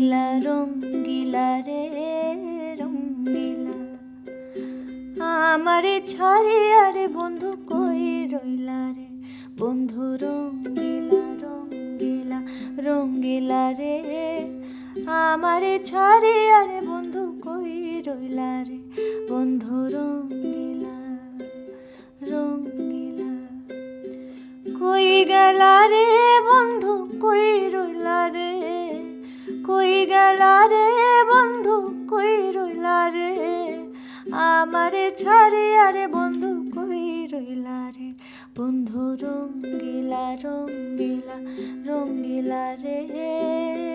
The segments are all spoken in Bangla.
রঙ্গিলা রঙ্গিলা রে, রঙ্গিলা। আমারে ছাড়ে আরে বন্ধু কই রইলা রে? বন্ধু রঙ্গিলা রঙ্গিলা রঙ্গিলা রে। আমারে ছাড়ে আরে বন্ধু কই রইলা রে? বন্ধু রঙ্গিলা রঙ্গিলা। কই গেলা রে বন্ধু কই রইলা রে? গেলা রে বন্ধু, কই রইলা রে? আমারে ছাড়ে আরে বন্ধু, কই রইলা রে? বন্ধু রঙ্গিলা রঙ্গিলা রঙ্গিলা রে,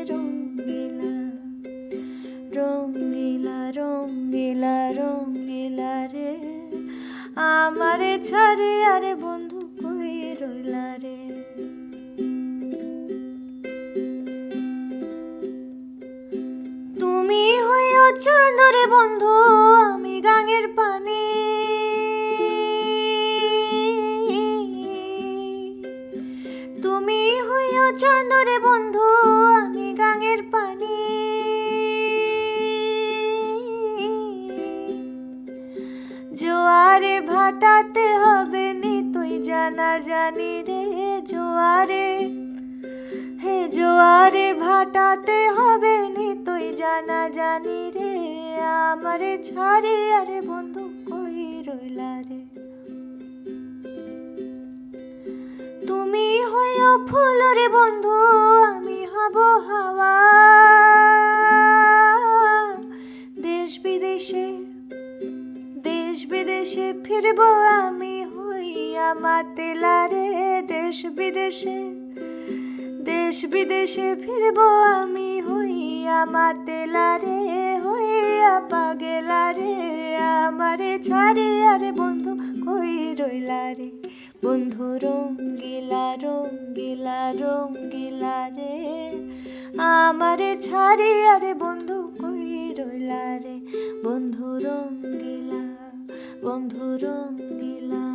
রঙ্গিলা। রঙ্গিলা রঙ্গিলা রঙ্গিলা রে। আমারে ছাড়ে আরে বন্ধু, কই চাঁদরে বন্ধু, আমি গাঙের পানি। তুমি হইও চাঁদরে বন্ধু, আমি গাঙের পানি। জোয়ারে ভাটাতে হবে নি তুই, জানা জানি রে জোয়ারে। হে জোয়ারে ভাটাতে হবে জানা জানি রে, আমারে ছাড়ে আরে বন্ধু কই রইলা রে? তুমি হইও ফুল রে বন্ধু, আমি হব হাওয়া। দেশ বিদেশে দেশ বিদেশে ফিরব আমি হইয়া মাতেলা রে দেশ বিদেশে দেশ বিদেশে ফিরব আমি হইয়া মাতেলা রে, হইয়া পাগেলা রে, আমারে ছাড়ে আরে বন্ধু কই রইলা রে? বন্ধু রঙ্গিলা রঙ্গিলা রঙ্গিলা রে, আমারে ছাড়ে আরে বন্ধু কই রইলা রে? বন্ধু রঙ্গিলা বন্ধু রঙ্গিলা।